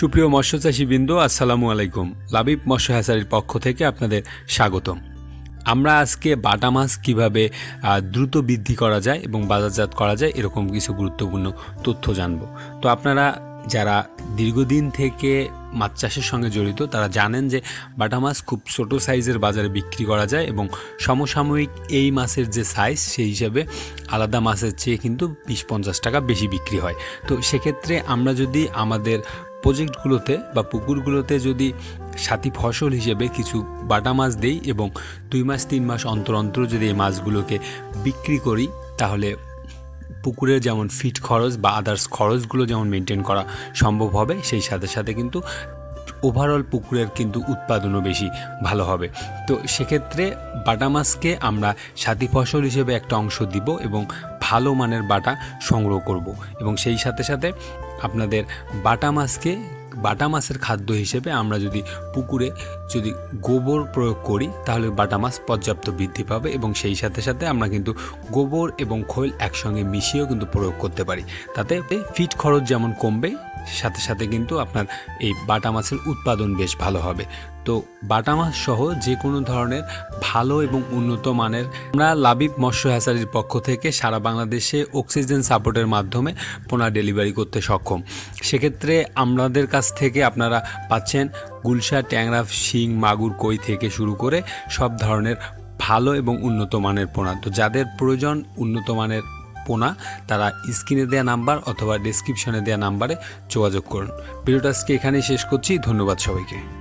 সুপ্রিয় মৎস্যচাষী বিন্দু আসসালামু আলাইকুম। লাবিব মৎস্য হ্যাসারির পক্ষ থেকে আপনাদের স্বাগতম। আমরা আজকে বাটা মাছ কীভাবে দ্রুত বৃদ্ধি করা যায় এবং বাজারজাত করা যায় এরকম কিছু গুরুত্বপূর্ণ তথ্য জানব। তো আপনারা যারা দীর্ঘদিন থেকে মাছ চাষের সঙ্গে জড়িত, তারা জানেন যে বাটা মাছ খুব ছোটো সাইজের বাজারে বিক্রি করা যায় এবং সমসাময়িক এই মাছের যে সাইজ সেই হিসাবে আলাদা মাছের চেয়ে কিন্তু বিশ পঞ্চাশ টাকা বেশি বিক্রি হয়। তো সেক্ষেত্রে আমরা যদি আমাদের প্রজেক্টগুলোতে বা পুকুরগুলোতে যদি সাথী ফসল হিসেবে কিছু বাটা মাছ দেই এবং দুই মাস, তিন মাস অন্তর অন্তর যদি এই মাছগুলোকে বিক্রি করি, তাহলে পুকুরের যেমন ফিট খরচ বা আদার্স খরচগুলো যেমন মেনটেন করা সম্ভব হবে, সেই সাথে সাথে কিন্তু ওভারঅল পুকুরের কিন্তু উৎপাদনও বেশি ভালো হবে। তো সেক্ষেত্রে বাটা মাছকে আমরা সাথী ফসল হিসেবে একটা অংশ দিব এবং ভালো মানের বাটা সংগ্রহ করব এবং সেই সাথে সাথে আপনাদের বাটা মাছকে বাটা মাছের খাদ্য হিসেবে আমরা যদি পুকুরে যদি গোবর প্রয়োগ করি, তাহলে বাটা মাছ পর্যাপ্ত বৃদ্ধি পাবে এবং সেই সাথে সাথে আমরা কিন্তু গোবর এবং খৈল একসঙ্গে মিশিয়েও কিন্তু প্রয়োগ করতে পারি। তাতে ফিট খরচ যেমন কমবে সাথে সাথে কিন্তু আপনার এই বাটা মাছের উৎপাদন বেশ ভালো হবে। তো বাটা মাছ সহ যে কোনো ধরনের ভালো এবং উন্নত মানের আমরা লাবিব মৎস্য হ্যাচারির পক্ষ থেকে সারা বাংলাদেশে অক্সিজেন সাপোর্টের মাধ্যমে পোনা ডেলিভারি করতে সক্ষম। সেক্ষেত্রে আমাদের কাছ থেকে আপনারা পাচ্ছেন গুলশা ট্যাংরা শিং, মাগুর, কই থেকে শুরু করে সব ধরনের ভালো এবং উন্নত মানের পোনা। তো যাদের প্রয়োজন উন্নত মানের পোনা তারা স্ক্রিনে দেওয়া নাম্বার অথবা ডিসক্রিপশনে দেওয়া নাম্বারে যোগাযোগ করুন। ভিডিওটা আজকে এখানেই শেষ করছি, ধন্যবাদ সবাইকে।